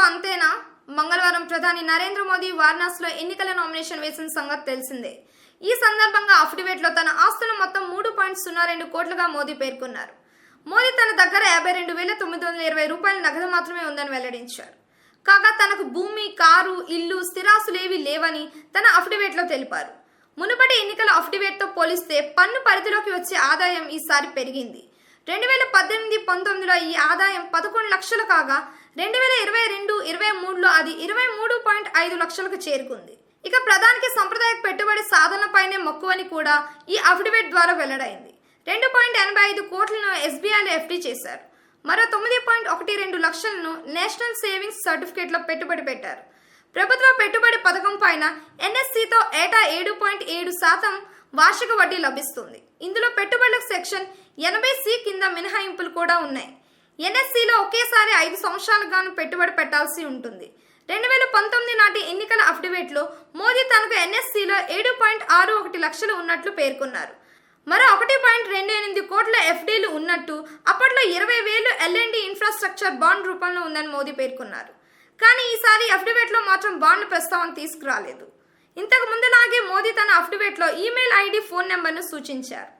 అంతేనా? మంగళవారం ప్రధాని నరేంద్ర మోదీ వారణాసిలో ఎన్నికల నామినేషన్ వేసిన సంగతి తెలిసిందే. ఈ సందర్భంగా అఫిడవిట్లో తన ఆస్తులు మొత్తం మూడు పాయింట్ సున్నా రెండు కోట్లుగా మోదీ పేర్కొన్నారు. మోదీ తన దగ్గర యాభై రెండు వేల తొమ్మిది వందల ఇరవై రూపాయల నగదు మాత్రమే ఉందని వెల్లడించారు. కాగా తనకు భూమి కారు ఇల్లు స్థిరాస్తులేవీ లేవని తన అఫిడవిట్లో తెలిపారు. మునుపటి ఎన్నికల అఫిడవిట్తో పోలిస్తే పన్ను పరిధిలోకి వచ్చే ఆదాయం ఈసారి పెరిగింది. రెండు వేల పద్దెనిమిది పంతొమ్మిదిలో ఈ ఆదాయం పదకొండు లక్షలు కాగా రెండు వేల ఇరవై రెండు ఇరవై మూడులో అది ఇరవై మూడు పాయింట్ ఐదు లక్షలకు చేరుకుంది. ఇక ప్రధానికి సంప్రదాయ పెట్టుబడి సాధనపైనే మక్కువని కూడా ఈ అఫిడవిట్ ద్వారా వెల్లడైంది. రెండు పాయింట్ ఎనభై ఐదు కోట్లను ఎస్బీఐలో ఎఫ్డీ చేశారు. మరో తొమ్మిది పాయింట్ ఒకటి రెండు లక్షలను నేషనల్ సేవింగ్స్ సర్టిఫికేట్లో పెట్టుబడి పెట్టారు. ప్రభుత్వ పెట్టుబడి పథకం పైన ఎన్ఎస్సితో ఏటా ఏడు పాయింట్ ఏడు శాతం వార్షిక వడ్డీ లభిస్తుంది. ఇందులో పెట్టుబడులకు సెక్షన్ ఎనభై సి కింద మినహాయింపులు కూడా ఉన్నాయి. ఎన్ఎస్సిలో ఒకేసారి ఐదు సంవత్సరాలకు గాను పెట్టుబడి పెట్టాల్సి ఉంటుంది. రెండు వేల పంతొమ్మిది నాటి ఎన్నికల అఫిడవిట్లో మోదీ తనకు ఎన్ఎస్సిలో ఏడు పాయింట్ ఆరు ఒకటి లక్షలు ఉన్నట్లు పేర్కొన్నారు. మరో ఒకటి పాయింట్ రెండు ఎనిమిది కోట్ల ఎఫ్డీలు ఉన్నట్టు అప్పట్లో ఇరవై వేలు ఎల్ఎన్డి ఇన్ఫ్రాస్ట్రక్చర్ బాండ్ రూపంలో ఉందని మోదీ పేర్కొన్నారు. కానీ ఈసారి అఫిడవిట్లో మాత్రం బాండ్ ప్రస్తావన తీసుకురాలేదు. ఇంతకు ముందులాగే మోదీ తన అఫిడవిట్లో ఈమెయిల్ ఐడి ఫోన్ నెంబర్ను సూచించారు.